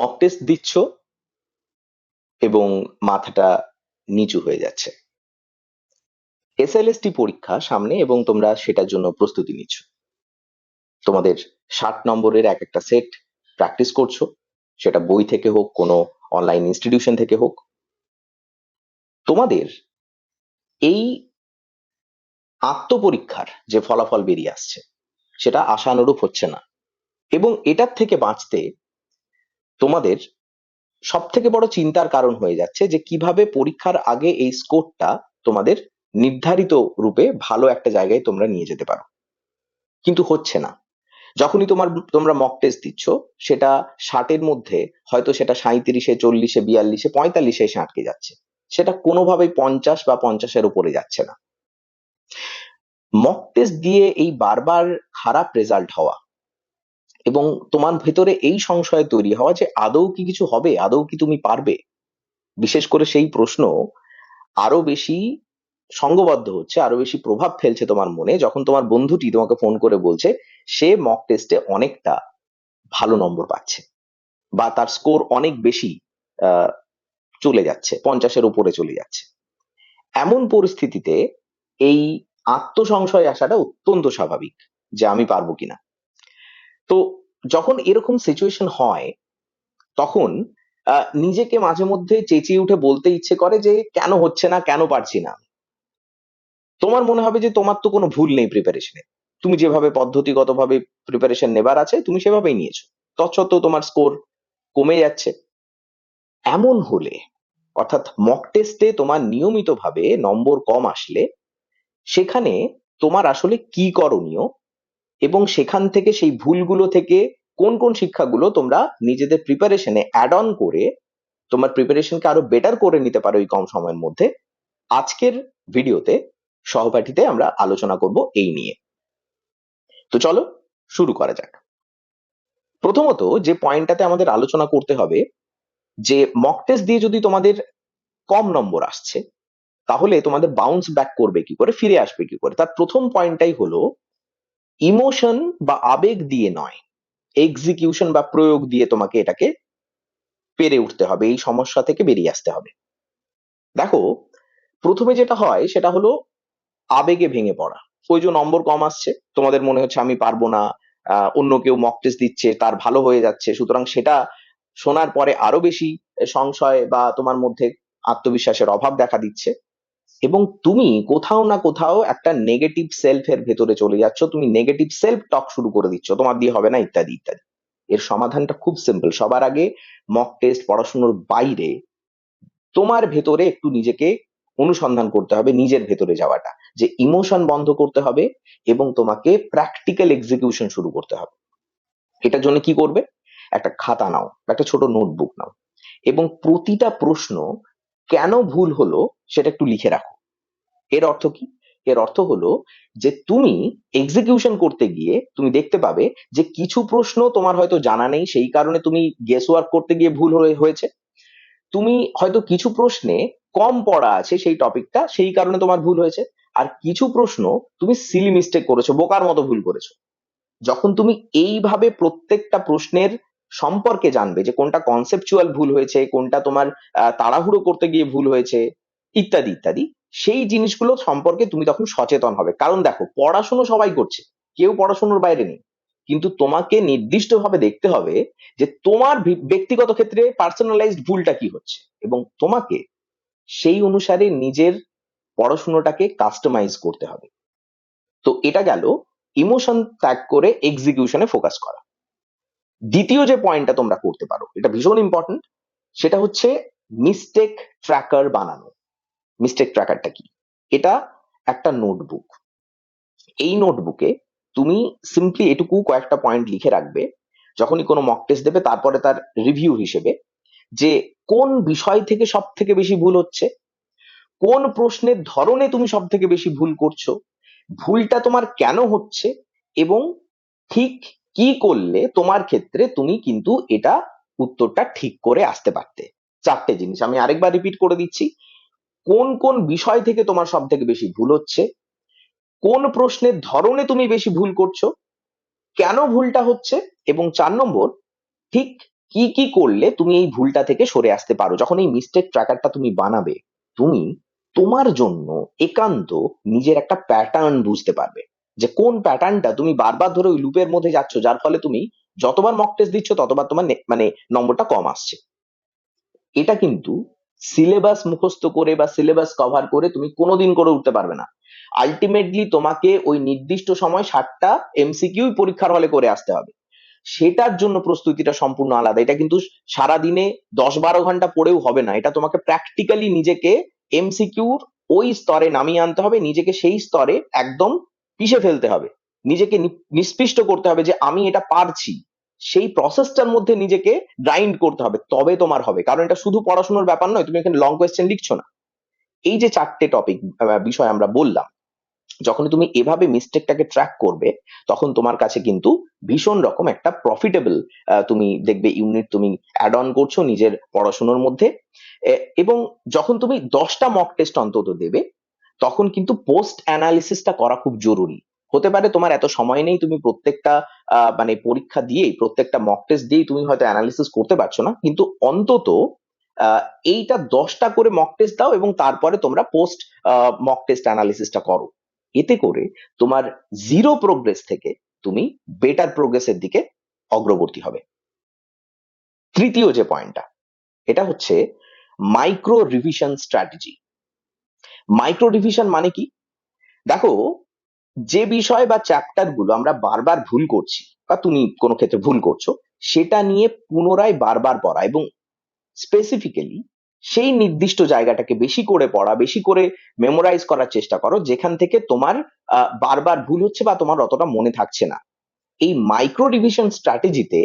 Mock test দিচ্ছ এবং মাথাটা নিচু হয়ে যাচ্ছে। এসএলএসটি পরীক্ষা সামনে এবং তোমরা সেটার জন্য প্রস্তুতি নিচ্ছ। তোমাদের ষাট নম্বরের এক একটা সেট প্র্যাকটিস করছ। সেটা বই থেকে হোক, কোনো অনলাইন ইনস্টিটিউশন থেকে হোক। তোমাদের এই আত্মপরীক্ষার যে ফলাফল বেরিয়ে আসছে, সেটা আশানুরূপ হচ্ছে না। এবং এটার থেকে বাঁচতে তোমাদের সব থেকে বড় চিন্তার কারণ হয়ে যাচ্ছে যে কীভাবে পরীক্ষার আগে এই স্কোরটা তোমাদের নির্ধারিত রূপে ভালো একটা জায়গায় তোমরা নিয়ে যেতে পারো। কিন্তু হচ্ছে না। যখনই তোমার, তোমরা মক টেস্ট দিচ্ছ, সেটা ষাটের মধ্যে হয়তো সেটা সাঁত্রিশে চল্লিশে, বিয়াল্লিশে, পঁয়তাল্লিশে এসে আটকে যাচ্ছে। সেটা কোনোভাবেই পঞ্চাশ বা পঞ্চাশের উপরে যাচ্ছে না। মক টেস্ট দিয়ে এই বারবার খারাপ রেজাল্ট হওয়া এবং তোমার ভেতরে এই সংশয় তৈরি হওয়া যে আদৌ কি কিছু হবে, আদৌ কি তুমি পারবে? বিশেষ করে সেই প্রশ্ন আরও বেশি সঙ্গবদ্ধ হচ্ছে, আরও বেশি প্রভাব ফেলছে তোমার মনে যখন তোমার বন্ধুটি তোমাকে ফোন করে বলছে, সে মক টেস্টে অনেকটা ভালো নম্বর পাচ্ছে বা তার স্কোর অনেক বেশি চলে যাচ্ছে, পঞ্চাশের উপরে চলে যাচ্ছে। এমন পরিস্থিতিতে এই আত্মসংশয় আসাটা অত্যন্ত স্বাভাবিক যে আমি পারব কিনা। তো যখন এরকম সিচুয়েশন হয়, তখন নিজেকে মাঝে মধ্যে চেঁচিয়ে উঠে বলতে ইচ্ছে করে যে, কেন হচ্ছে না? কেন পারছি না? তোমার মনে হবে যে, তোমার তো কোনো ভুল নেই প্রিপারেশনে তুমি যেভাবে পদ্ধতিগতভাবে প্রিপারেশন নেবার আছে, তুমি সেভাবেই নিয়েছো। তৎসত্ত্বেও তোমার স্কোর কমে যাচ্ছে। এমন হলে, অর্থাৎ মক টেস্টে তোমার নিয়মিতভাবে নম্বর কম আসলে, সেখানে তোমার আসলে কি করণীয় এবং সেখান থেকে সেই ভুলগুলো থেকে কোন কোন শিক্ষাগুলো তোমরা নিজেদের প্রিপারেশনে অ্যাড অন করে তোমার প্রিপারেশনকে আরও বেটার করে নিতে পারো এই কম সময়ের মধ্যে, আজকের ভিডিওতে সহপাঠীতে আমরা আলোচনা করব এই নিয়ে। তো চলো শুরু করা যাক। প্রথমত যে পয়েন্টটাতে আমাদের আলোচনা করতে হবে, যে মক টেস্ট দিয়ে যদি তোমাদের কম নম্বর আসছে, তাহলে তোমাদের বাউন্স ব্যাক করবে কি করে, ফিরে আসবে কি করে। তার প্রথম পয়েন্টটাই হলো ইমোশন বা আবেগ দিয়ে নয়। এক্সিকিউশন বা প্রয়োগ দিয়ে তোমাকে এটাকে পেরে উঠতে হবে, এই সমস্যা থেকে বেরিয়ে আসতে হবে। দেখো, প্রথমে যেটা হয়, সেটা হলো আবেগে ভেঙে পড়া। ওই যে নম্বর কম আসছে, তোমাদের মনে হচ্ছে আমি পারব না অন্য কেউ মক টেস্ট দিচ্ছে, তার ভালো হয়ে যাচ্ছে, সুতরাং সেটা শোনার পরে আরও বেশি সংশয় বা তোমার মধ্যে আত্মবিশ্বাসের অভাব দেখা দিচ্ছে। এবং তুমি কোথাও না কোথাও একটা নেগেটিভ সেলফের ভেতরে চলে যাচ্ছ, তুমি নেগেটিভ সেলফ টক শুরু করে দিচ্ছ, তোমার দিয়ে হবে না, ইত্যাদি ইত্যাদি। এর সমাধানটা খুব সিম্পল সবার আগে মক টেস্ট পড়াশুনোর বাইরে তোমার ভেতরে একটু নিজেকে অনুসন্ধান করতে হবে, নিজের ভেতরে যাওয়াটা। যে ইমোশন বন্ধ করতে হবে এবং তোমাকে প্র্যাকটিক্যাল এক্সিকিউশন শুরু করতে হবে। এটার জন্য কি করবে? একটা খাতা নাও, একটা ছোট নোটবুক নাও। এবং প্রতিটা প্রশ্ন কেন ভুল হলো সেটা একটু লিখে রাখো। এর অর্থ কি? এর অর্থ হলো যে তুমি এক্সিকিউশন করতে গিয়ে তুমি দেখতে পাবে যে কিছু প্রশ্ন তোমার হয়তো জানা নেই, সেই কারণে তুমি গেস ওয়ার্ক করতে গিয়ে ভুল হয়ে- হয়েছে। তুমি হয়তো কিছু প্রশ্নে কম পড়া আছে সেই টপিকটা সেই কারণে তোমার ভুল হয়েছে। আর কিছু প্রশ্ন তুমি সিলি মিস্টেক করেছ, বোকার মতো ভুল করেছ। যখন তুমি এইভাবে প্রত্যেকটা প্রশ্নের সম্পর্কে জানবে যে কোনটা কনসেপচুয়াল ভুল হয়েছে, কোনটা তোমার তাড়াহুড়ো করতে গিয়ে ভুল হয়েছে, ইত্যাদি ইত্যাদি। সেই জিনিসগুলো সম্পর্কে তুমি তখন সচেতন হবে। কারণ দেখো, পড়াশুনো সবাই করছে, কেউ পড়াশোনার বাইরে নেই। কিন্তু তোমাকে নির্দিষ্টভাবে দেখতে হবে যে তোমার ব্যক্তিগত ক্ষেত্রে পার্সোনালাইজড ভুলটা কি হচ্ছে। এবং তোমাকে সেই অনুসারে নিজের পড়াশোনাটাকে কাস্টমাইজ করতে হবে। তো এটা গেল ইমোশন ত্যাগ করে এক্সিকিউশনে ফোকাস করা। দ্বিতীয় যে পয়েন্টটা তোমরা করতে পারো, এটা ভীষণ ইম্পর্টেন্ট সেটা হচ্ছে মিস্টেক ট্র্যাকার বানানো। মিস্টেক ট্র্যাকারটা কি? এটা একটা নোটবুক এই নোটবুকে তুমি সিম্পলি এটুকু কয়েকটা পয়েন্ট লিখে রাখবে, যখনই কোনো মক টেস্ট দেবে, তারপরে তার রিভিউ হিসেবে, যে কোন বিষয় থেকে সব থেকে বেশি ভুল হচ্ছে, কোন প্রশ্নের ধরনে তুমি সব থেকে বেশি ভুল করছ, ভুলটা তোমার কেন হচ্ছে, এবং ঠিক কি করলে তোমার ক্ষেত্রে তুমি কিন্তু এটা উত্তরটা ঠিক করে আসতে পারতে? চারটে জিনিস। আমি আরেকবার রিপিট করে দিচ্ছি। কোন কোন বিষয় থেকে তোমার সব থেকে বেশি ভুল হচ্ছে? কোন প্রশ্নের ধরনে তুমি বেশি ভুল করছ? কেন ভুলটা হচ্ছে? এবং চার নম্বর, ঠিক কি কি করলে তুমি এই ভুলটা থেকে সরে আসতে পারো? যখন এই মিস্টেক ট্র্যাকারটা তুমি বানাবে, তুমি তোমার জন্য একান্ত নিজের একটা প্যাটার্ন বুঝতে পারবে। যে কোন প্যাটার্নটা তুমি বারবার ধরে ওই লুপের মধ্যে যাচ্ছ, যার ফলে তুমি যতবার মক টেস্ট দিচ্ছ, ততবার তোমার মানে নম্বরটা কম আসছে। এটা কিন্তু সিলেবাস মুখস্থ করে বা সিলেবাস কভার করে তুমি কোনোদিন করে উঠতে পারবে না। আলটিমেটলি তোমাকে ওই নির্দিষ্ট সময় ষাটটা এমসিকিউ পরীক্ষার হলে করে আসতে হবে। সেটার জন্য প্রস্তুতিটা সম্পূর্ণ আলাদা। এটা কিন্তু সারা দিনে দশ বারো ঘণ্টা পড়েও হবে না। এটা তোমাকে প্র্যাকটিক্যালি নিজেকে এমসিকিউর ওই স্তরে নামিয়ে আনতে হবে। নিজেকে সেই স্তরে একদম পিষে ফেলতে হবে। নিজেকে নিষ্পিষ্ট করতে হবে যে আমি এটা পারছি। সেই প্রসেসটার মধ্যে নিজেকে গ্রাইন্ড করতে হবে, তবে তোমার হবে। কারণ এটা শুধু পড়াশোনার ব্যাপার নয়, তুমি এখানে লং কোয়েশ্চেন লিখছো না। এই যে চারটে টপিক বিষয় আমরা বললাম, যখন তুমি এভাবে মিস্টেকটাকে ট্র্যাক করবে, তখন তোমার কাছে কিন্তু ভীষণ রকম একটা প্রফিটেবল তুমি দেখবে ইউনিট তুমি অ্যাড অন করছ নিজের পড়াশোনার মধ্যে। এবং যখন তুমি দশটা মক টেস্ট অন্তত দেবে তখন কিন্তু পোস্ট অ্যানালিসিসটা করা খুব জরুরি। হতে পারে তোমার এত সময় নেই, তুমি প্রত্যেকটা মানে পরীক্ষা দিয়েই, প্রত্যেকটা মক টেস্ট দিয়েই তুমি হয়তো অ্যানালিসিস করতে পারছ না। কিন্তু অন্তত এইটা দশটা করে মক টেস্ট দাও এবং তারপরে তোমরা পোস্ট মক টেস্ট অ্যানালিসিসটা করো। এতে করে তোমার জিরো প্রোগ্রেস থেকে তুমি বেটার প্রোগ্রেসের দিকে অগ্রবর্তী হবে। তৃতীয় যে পয়েন্টটা এটা হচ্ছে micro revision strategy micro division মানে কি? দেখো, যে বিষয় বা চ্যাপ্টারগুলো আমরা বারবার ভুল করছি বা তুমি কোনো ক্ষেত্রে ভুল করছ, সেটা নিয়ে পুনরায় বারবার পড়া এবং স্পেসিফিক্যালি সেই নির্দিষ্ট জায়গাটাকে বেশি করে পড়া, বেশি করে মেমোরাইজ করার চেষ্টা করো, যেখান থেকে তোমার বারবার ভুল হচ্ছে বা তোমার অতটা মনে থাকছে না। এই মাইক্রো রিভিশন স্ট্র্যাটেজিতে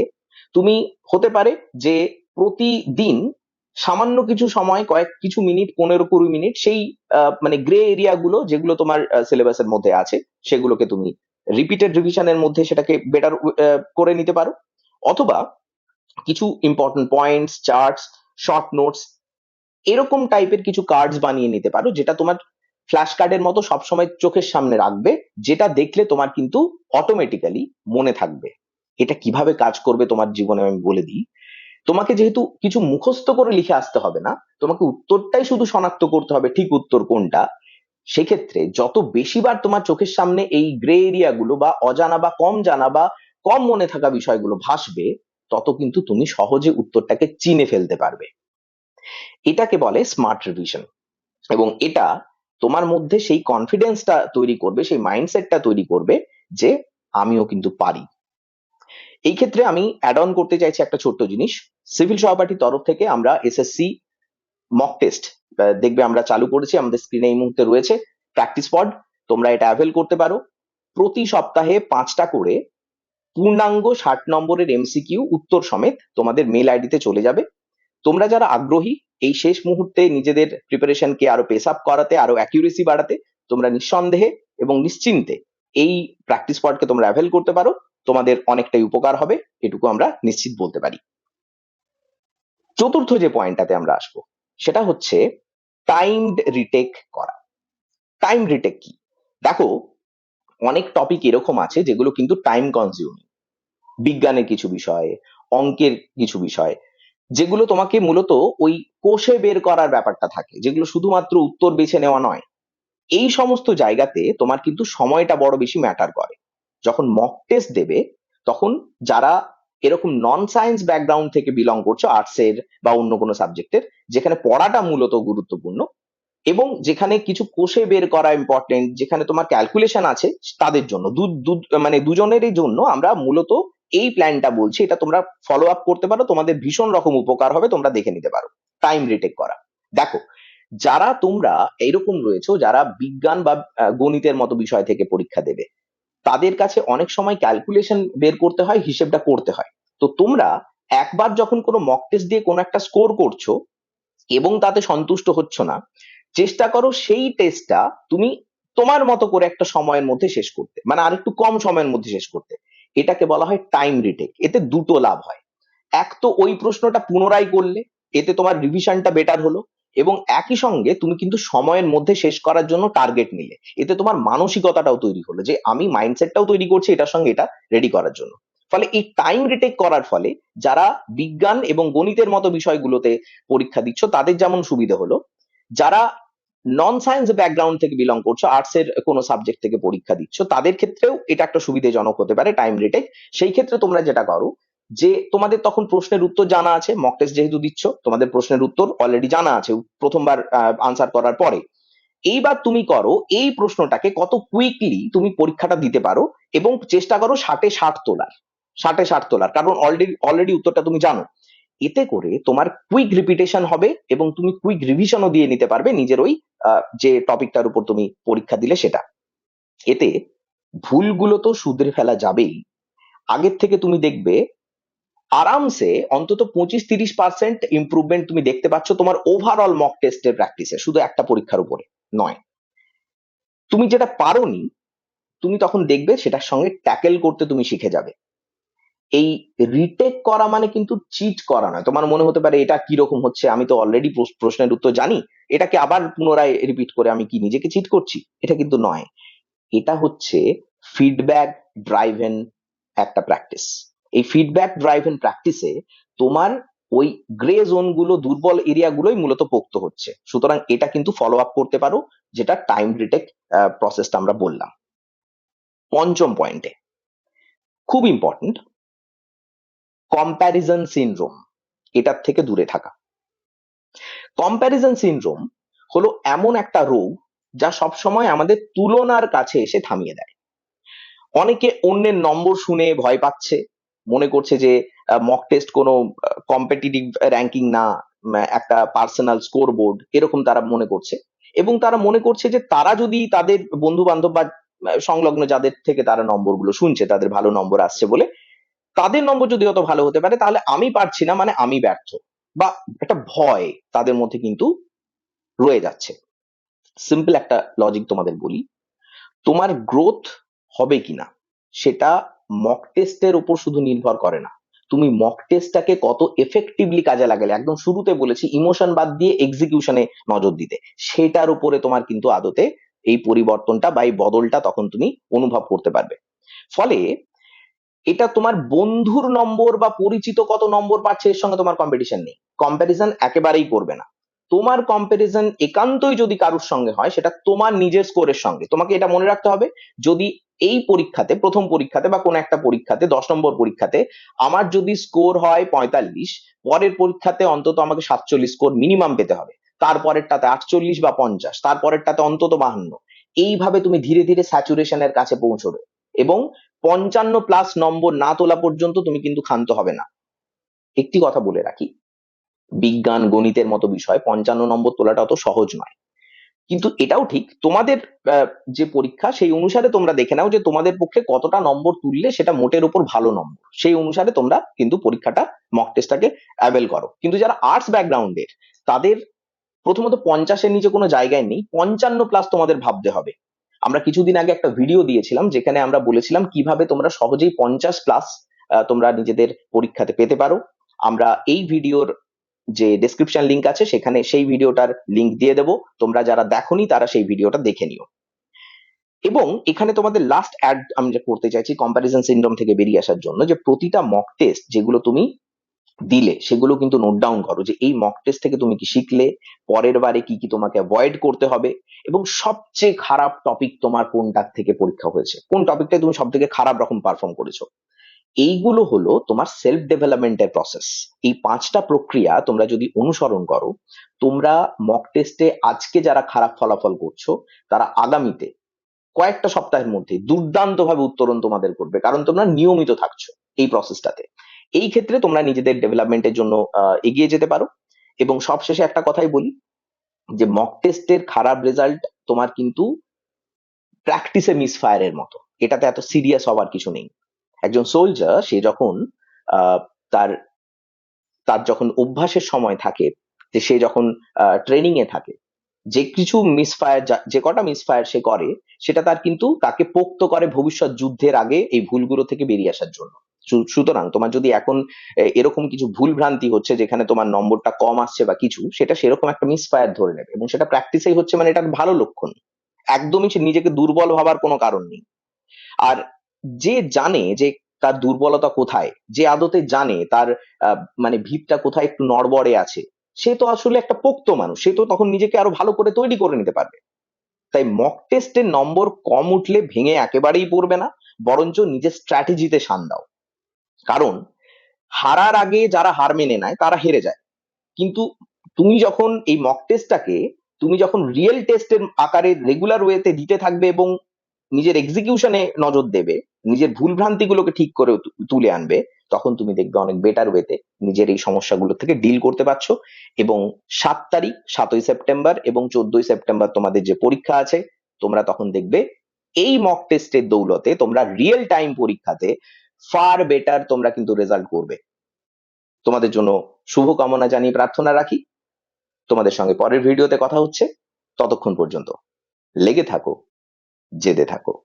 তুমি হতে পারে যে প্রতিদিন সামান্য কিছু সময়, কয়েক কিছু মিনিট, পনেরো কুড়ি মিনিট, সেই মানে গ্রে এরিয়া গুলো যেগুলো তোমার সিলেবাসের মধ্যে আছে, সেগুলোকে তুমি রিপিটেড রিভিশনের মধ্যে সেটাকে বেটার করে নিতে পারো। অথবা কিছু important points charts short notes এরকম টাইপের কিছু কার্ডস বানিয়ে নিতে পারো, যেটা তোমার ফ্ল্যাশ কার্ডের মতো সবসময় চোখের সামনে রাখবে, যেটা দেখলে তোমার কিন্তু অটোমেটিক্যালি মনে থাকবে। এটা কীভাবে কাজ করবে তোমার জীবনে আমি বলে দিই। তোমাকে যেহেতু কিছু মুখস্থ করে লিখে আসতে হবে না, তোমাকে উত্তরটাই শুধু শনাক্ত করতে হবে ঠিক উত্তর কোনটা, সেক্ষেত্রে যত বেশিবার তোমার চোখের সামনে এই গ্রে এরিয়া গুলো বা অজানা বা কম জানা বা কম মনে থাকা বিষয়গুলো ভাসবে, তত কিন্তু তুমি সহজে উত্তরটাকে চিনে ফেলতে পারবে। এটাকে বলে স্মার্ট রিভিশন এবং এটা তোমার মধ্যে সেই কনফিডেন্সটা তৈরি করবে, সেই মাইন্ডসেটটা তৈরি করবে যে আমিও কিন্তু পারি। এই ক্ষেত্রে আমি অ্যাড অন করতে চাইছি একটা ছোট্ট জিনিস সিভিল সহপাঠীর তরফ থেকে আমরা এসএসসি মক টেস্ট দেখবে আমরা চালু করেছি, আমাদের স্ক্রিনে এই মুহূর্তে রয়েছে। প্র্যাকটিস পড তোমরা এটা অ্যাভেল করতে পারো। প্রতি সপ্তাহে পাঁচটা করে পূর্ণাঙ্গ ষাট নম্বরের এমসিকিউ উত্তর সমেত তোমাদের মেল আইডিতে চলে যাবে। তোমরা যারা আগ্রহী, এই শেষ মুহূর্তে নিজেদের প্রিপারেশনকে আরও পেস আপ করাতে, আরও অ্যাকিউরেসি বাড়াতে, তোমরা নিঃসন্দেহে এবং নিশ্চিন্তে এই প্র্যাকটিস পডকে তোমরা অ্যাভেল করতে পারো। তোমাদের অনেকটাই উপকার হবে, এটুকু আমরা নিশ্চিত বলতে পারি। চতুর্থ যে পয়েন্টটাতে আমরা আসব, সেটা হচ্ছে টাইমড রিটেক করা। টাইম রিটেক কি? দেখো, অনেক টপিক এরকম আছে যেগুলো কিন্তু টাইম কনজিউমিং বিজ্ঞানের কিছু বিষয়, অঙ্কের কিছু বিষয়, যেগুলো তোমাকে মূলত ওই কোষে বের করার ব্যাপারটা থাকে, যেগুলো শুধুমাত্র উত্তর বেছে নেওয়া নয়। এই সমস্ত জায়গাতে তোমার কিন্তু সময়টা বড় বেশি ম্যাটার করে। যখন মক টেস্ট দেবে, তখন যারা এরকম নন সায়েন্স ব্যাকগ্রাউন্ড থেকে বিলং করছ আর্টস এর বা অন্য কোনো সাবজেক্টের যেখানে পড়াটা মূলত গুরুত্বপূর্ণ এবং যেখানে কিছু কোষে বের করা ইম্পর্টেন্ট যেখানে তোমার ক্যালকুলেশন আছে তাদের জন্য। মানে দুজনেরই জন্য আমরা মূলত এই প্ল্যানটা বলছি। এটা তোমরা ফলো আপ করতে পারো, তোমাদের ভীষণ রকম উপকার হবে, তোমরা দেখে নিতে পারো। টাইম রিটেক করা। দেখো, যারা তোমরা এরকম রয়েছো, যারা বিজ্ঞান বা গণিতের মতো বিষয় থেকে পরীক্ষা দেবে তাদের কাছে অনেক সময় ক্যালকুলেশন বের করতে হয়, হিসেবটা করতে হয়। তো তোমরা একবার যখন কোনো মক টেস্ট দিয়ে কোনো একটা স্কোর করছ এবং তাতে সন্তুষ্ট হচ্ছ না, চেষ্টা করো সেই টেস্টটা তুমি তোমার মতো করে একটা সময়ের মধ্যে শেষ করতে মানে আরেকটু কম সময়ের মধ্যে শেষ করতে। এটাকে বলা হয় টাইম রিটেক এতে দুটো লাভ হয়। এক তো ওই প্রশ্নটা পুনরায় করলে, এতে তোমার রিভিশনটা বেটার হলো। এবং একই সঙ্গে তুমি কিন্তু সময়ের মধ্যে শেষ করার জন্য টার্গেট নিলে। এতে তোমার মানসিকতাটাও তৈরি হলো যে আমি মাইন্ডসেটটাও তৈরি করছি, এটার সঙ্গে এটা রেডি করার জন্য। ফলে এই টাইম রিটেক করার ফলে যারা বিজ্ঞান এবং গণিতের মতো বিষয়গুলোতে পরীক্ষা দিচ্ছ, তাদের যেমন সুবিধা হলো, যারা নন সায়েন্স ব্যাকগ্রাউন্ড থেকে বিলং করছ আর্টস এর কোনো সাবজেক্ট থেকে পরীক্ষা দিচ্ছ, তাদের ক্ষেত্রেও এটা একটা সুবিধাজনক হতে পারে টাইম রিটেক সেই ক্ষেত্রে তোমরা যেটা করো যে তোমাদের তখন প্রশ্নের উত্তর জানা আছে মক টেস্ট যেহেতু দিচ্ছ, তোমাদের প্রশ্নের উত্তর অলরেডি জানা আছে, প্রথমবার আনসার করার পরে। এইবার তুমি করো, এই প্রশ্নটাকে কত কুইকলি তুমি পরীক্ষাটা দিতে পারো এবং চেষ্টা করো ষাটে ষাট তোলার, ষাটে ষাট তোলার। কারণ অলরেডি অলরেডি উত্তরটা তুমি জানো। এতে করে তোমার কুইক রিপিটেশন হবে এবং তুমি কুইক রিভিশনও দিয়ে নিতে পারবে নিজের ওই যে টপিকটার উপর তুমি পরীক্ষা দিলে সেটা। এতে ভুলগুলো তো শুধরে ফেলা যাবেই। আগের থেকে তুমি দেখবে আরামসে অন্তত পঁচিশ তিরিশ পার্সেন্ট ইম্প্রুভমেন্ট তুমি দেখতে পাচ্ছ তোমার ওভারঅল মক টেস্টের প্র্যাকটিসে শুধু একটা পরীক্ষার উপরে, নয়। তুমি যেটা পারোনি, তুমি তখন দেখবে সেটার সঙ্গে ট্যাকেল করতে তুমি শিখে যাবে। এই রিটেক করা মানে কিন্তু চিট করা নয়। তোমার মনে হতে পারে এটা কীরকম হচ্ছে, আমি তো অলরেডি প্রশ্নের উত্তর জানি। এটাকে আবার পুনরায় রিপিট করে আমি কি নিজেকে চিট করছি? এটা কিন্তু নয়। এটা হচ্ছে ফিডব্যাক ড্রাইভেন একটা প্র্যাকটিস এই ফিডব্যাক ড্রাইভেন প্র্যাকটিসে তোমার ওই গ্রে জোনগুলো, দুর্বল এরিয়া গুলোই মূলত পোক্ত হচ্ছে। সুতরাং এটা কিন্তু ফলো আপ করতে পারো, যেটা টাইম রিটেক প্রসেসটা আমরা বললাম। পঞ্চম পয়েন্টে খুব ইম্পর্টেন্ট কম্প্যারিজন সিনড্রোম এটার থেকে দূরে থাকা। কম্প্যারিজন সিনড্রোম হলো এমন একটা রোগ যা সবসময় আমাদের তুলনার কাছে এসে থামিয়ে দেয়। অনেকে অন্যের নম্বর শুনে ভয় পাচ্ছে মনে করছে যে মক টেস্ট কোনো কম্পিটিটিভ র্যাঙ্কিং না একটা পার্সোনাল স্কোর বোর্ড এরকম তারা মনে করছে। এবং তারা মনে করছে যে, তারা যদি তাদের বন্ধু বান্ধব বা সংলগ্ন যাদের থেকে তারা নম্বরগুলো শুনছে, তাদের ভালো নম্বর আসছে বলে, তাদের নম্বর যদি অত ভালো হতে পারে, তাহলে আমি পারছি না মানে আমি ব্যর্থ। বা একটা ভয় তাদের মধ্যে কিন্তু রয়ে যাচ্ছে। সিম্পল একটা লজিক তোমাদের বলি, তোমার গ্রোথ হবে কিনা, সেটা মক টেস্টের উপর শুধু নির্ভর করে না। তুমি মক টেস্টটাকে কত এফেক্টিভলি কাজে লাগালে, একদম শুরুতে বলেছি ইমোশন বাদ দিয়ে এক্সিকিউশনে নজর দিতে। সেটার উপরে তোমার কিন্তু আদতে এই পরিবর্তনটা বা এই বদলটা তখন তুমি অনুভব করতে পারবে। ফলে এটা তোমার বন্ধুর নম্বর বা পরিচিত কত নম্বর পাচ্ছে এর সঙ্গে তোমার কম্পিটিশন নেই। কম্প্যারিজন একেবারেই করবে না। তোমার কম্প্যারিজন একান্তই যদি কারুর সঙ্গে হয়, সেটা তোমার নিজের স্কোরের সঙ্গে। তোমাকে এটা মনে রাখতে হবে, যদি এই পরীক্ষাতে, প্রথম পরীক্ষাতে বা কোনো একটা পরীক্ষাতে, দশ নম্বর পরীক্ষাতে আমার যদি স্কোর হয় পঁয়তাল্লিশ, পরের পরীক্ষাতে অন্তত আমাকে সাতচল্লিশ স্কোর মিনিমাম পেতে হবে। তারপরেরটাতে আটচল্লিশ বা পঞ্চাশ, তারপরেরটাতে অন্তত বাহান্ন। এইভাবে তুমি ধীরে ধীরে স্যাচুরেশনের কাছে পৌঁছবে এবং পঞ্চান্ন প্লাস নম্বর না তোলা পর্যন্ত তুমি কিন্তু ক্ষান্ত হবে না। একটি কথা বলে রাখি, বিজ্ঞান গণিতের মতো বিষয় পঞ্চান্ন নম্বর তোলাটা অত সহজ নয়। কিন্তু এটাও ঠিক, তোমাদের যে পরীক্ষা সেই অনুসারে তোমরা দেখে নাও যে তোমাদের পক্ষে কতটা নম্বর তুললে সেটা মোটের উপর ভালো নম্বর। সেই অনুসারে তোমরা কিন্তু পরীক্ষাটা মক টেস্টটাকে অ্যাভেল করো। কিন্তু যারা আর্টস ব্যাকগ্রাউন্ডের তাদের প্রথমত পঞ্চাশের নিচে কোনো জায়গায় নেই, পঞ্চান্ন প্লাস তোমাদের ভাবতে হবে। আমরা কিছুদিন আগে একটা ভিডিও দিয়েছিলাম, যেখানে আমরা বলেছিলাম কীভাবে তোমরা সহজেই পঞ্চাশ প্লাস তোমরা নিজেদের পরীক্ষাতে পেতে পারো। আমরা এই ভিডিওর যে ডেসক্রিপশন লিংক আছে, সেখানে সেই ভিডিওটার লিংক দিয়ে দেবো। তোমরা যারা দেখোনি, তারা সেই ভিডিওটা দেখে নিও। এবং এখানে তোমাদের লাস্ট অ্যাড আমি যেটা করতে চাইছি কম্প্যারিজন সিনড্রোম থেকে বেরিয়ে আসার জন্য, যে প্রতিটা মক টেস্ট যেগুলো তুমি দিলে, সেগুলো কিন্তু নোট ডাউন করো যে এই মক টেস্ট থেকে তুমি কি শিখলে, পরের বারে কি কি তোমাকে অ্যাভয়েড করতে হবে, এবং সবচেয়ে খারাপ টপিক তোমার কোনটার থেকে পরীক্ষা হয়েছে। কোন টপিকটা তুমি সব থেকে খারাপ রকম পারফর্ম করেছ। এইগুলো হলো তোমার সেলফ ডেভেলপমেন্টের প্রসেস এই পাঁচটা প্রক্রিয়া তোমরা যদি অনুসরণ করো, তোমরা মক টেস্টে আজকে যারা খারাপ ফলাফল করছ, তারা আগামীতে কয়েকটা সপ্তাহের মধ্যে দুর্দান্ত ভাবে উত্তরণ তোমাদের করবে, কারণ তোমরা নিয়মিত থাকছো এই প্রসেসটাতে এই ক্ষেত্রে তোমরা নিজেদের ডেভেলপমেন্টের জন্য এগিয়ে যেতে পারো। এবং সবশেষে একটা কথাই বলি, যে মক টেস্টের খারাপ রেজাল্ট তোমার কিন্তু প্র্যাকটিসে মিসফায়ারের মতো। এটাতে এত সিরিয়াস হওয়ার কিছু নেই। একজন সোলজার সে যখন তার তার যখন অভ্যাসের সময় থাকে, যে সে যখন ট্রেনিং এ থাকে, যে কিছু মিসফায়ার যে কটা মিসফায়ার সে করে, সেটা তার কিন্তু তাকে পোক্ত করে ভবিষ্যৎ যুদ্ধের আগে এই ভুলগুলো থেকে বেরিয়ে আসার জন্য। সুতরাং তোমার যদি এখন এরকম কিছু ভুল ভ্রান্তি হচ্ছে, যেখানে তোমার নম্বরটা কম আসছে বা কিছু, সেটা সেরকম একটা মিসফায়ার ধরে নেবে এবং সেটা প্র্যাকটিসেই হচ্ছে মানে এটা ভালো লক্ষণ। একদমই সে নিজেকে দুর্বল ভাবার কোনো কারণ নেই। আর যে জানে যে তার দুর্বলতা কোথায়, যে আদতে জানে তার মানে ভিতটা কোথায় একটু নড়বড়ে আছে, সে তো আসলে একটা পোক্ত মানুষ, সে তো তখন নিজেকে আরও ভালো করে তৈরি করে নিতে পারবে। তাই মক টেস্টের নম্বর কম উঠলে ভেঙে একেবারেই পড়বে না, বরঞ্চ নিজের স্ট্র্যাটেজিতে শান দাও। কারণ, হারার আগে যারা হার মেনে নেয় তারা হেরে যায়। কিন্তু তুমি যখন এই মক টেস্টটাকে তুমি যখন রিয়েল টেস্টের আকারে রেগুলার ওয়েতে দিতে থাকবে এবং নিজের এক্সিকিউশনে নজর দেবে, নিজের ভুল ভ্রান্তিগুলোকে ঠিক করে তুলে আনবে, তখন তুমি দেখবে অনেক বেটার ওয়েতে নিজের এই সমস্যাগুলো থেকে ডিল করতে পারছ। এবং সাত তারিখ, সাতই সেপ্টেম্বর এবং চোদ্দই সেপ্টেম্বর তোমাদের যে পরীক্ষা আছে, তোমরা তখন দেখবে এই মক টেস্টের দৌলতে তোমরা রিয়েল টাইম পরীক্ষাতে ফার বেটার তোমরা কিন্তু রেজাল্ট করবে। তোমাদের জন্য শুভকামনা জানিয়ে প্রার্থনা রাখি। তোমাদের সঙ্গে পরের ভিডিওতে কথা হচ্ছে। ততক্ষণ পর্যন্ত লেগে থাকো। জেদে থাকো।